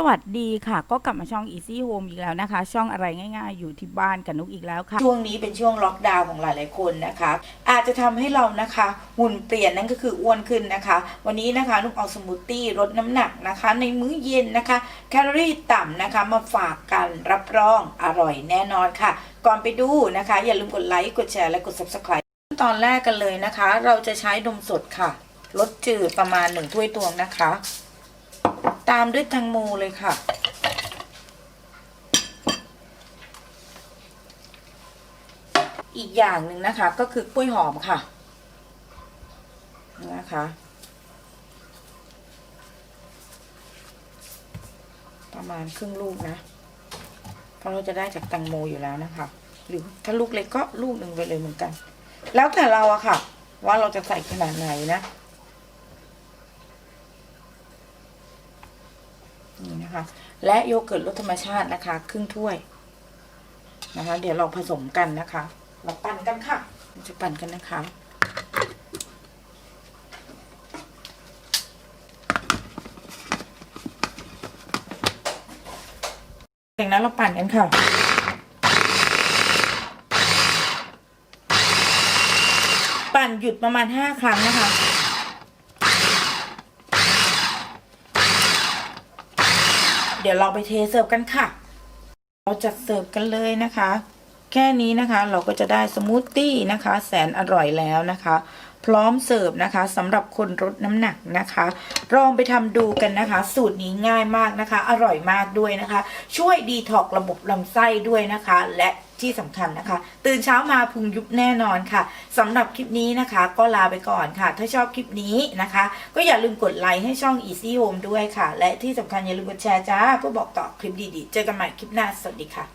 สวัสดีค่ะ ก็กลับมาช่อง Easy Home อีกแล้วนะคะ ช่องอะไรง่ายๆ อยู่ที่บ้านกับนุกอีกแล้วค่ะ ช่วงนี้เป็นช่วงล็อกดาวน์ของหลายๆคนนะคะ อาจจะทำให้เรานะคะหุ่นเปลี่ยนนั่นก็คืออ้วนขึ้นนะคะ วันนี้นะคะนุกเอาสมูทตี้ลดน้ำหนักนะคะ ในมื้อเย็นนะคะ แคลอรี่ต่ำนะคะมาฝากกันรับรองอร่อยแน่นอนค่ะ ก่อนไปดูนะคะ อย่าลืมกดไลค์กดแชร์และกด subscribe ตอนแรกกันเลยนะคะ เราจะใช้นมสดค่ะรสจืดประมาณหนึ่งถ้วยตวงนะคะ ตามด้วยแตังโมเลยค่ะ อีกอย่างหนึ่งนะคะ ก็คือกล้วยหอมค่ะนะคะประมาณครึ่งลูกนะ เพราะเราจะได้จากแตังโมอยู่แล้วนะคะ หรือถ้าลูกเล็กก็ลูกหนึ่งไปเลยเหมือนกัน แล้วแต่เราอะค่ะ ว่าเราจะใส่ขนาดไหนนะ นี่นะคะ และโยเกิร์ตรสธรรมชาตินะคะ ครึ่งถ้วยนะคะ เดี๋ยวเราผสมกันนะคะ เราปั่นกันค่ะเราจะปั่นกันนะคะจากนั้นเราปั่นกันค่ะปั่นหยุดประมาณห้าครั้งนะคะ เดี๋ยวเราไปเทเสิร์ฟกันค่ะ เราจัดเสิร์ฟกันเลยนะคะ แค่นี้นะคะเราก็จะได้สมูทตี้นะคะแสนอร่อยแล้วนะคะ พร้อมเสิร์ฟนะคะสำหรับคนลดน้ำหนักนะคะลองไปทำดูกันนะคะ สูตรนี้ง่ายมากนะคะ อร่อยมากด้วยนะคะ ช่วยดีท็อกระบบลำไส้ด้วยนะคะ และที่สำคัญนะคะ ตื่นเช้ามาพุงยุบแน่นอนค่ะสำหรับคลิปนี้นะคะ ก็ลาไปก่อนค่ะ ถ้าชอบคลิปนี้นะคะ ก็อย่าลืมกดไลค์ให้ช่อง Easy Home ด้วยค่ะ และที่สำคัญอย่าลืมกดแชร์จ้าเพื่อบอกต่อคลิปดีๆ เจอกันใหม่คลิปหน้าสวัสดีค่ะ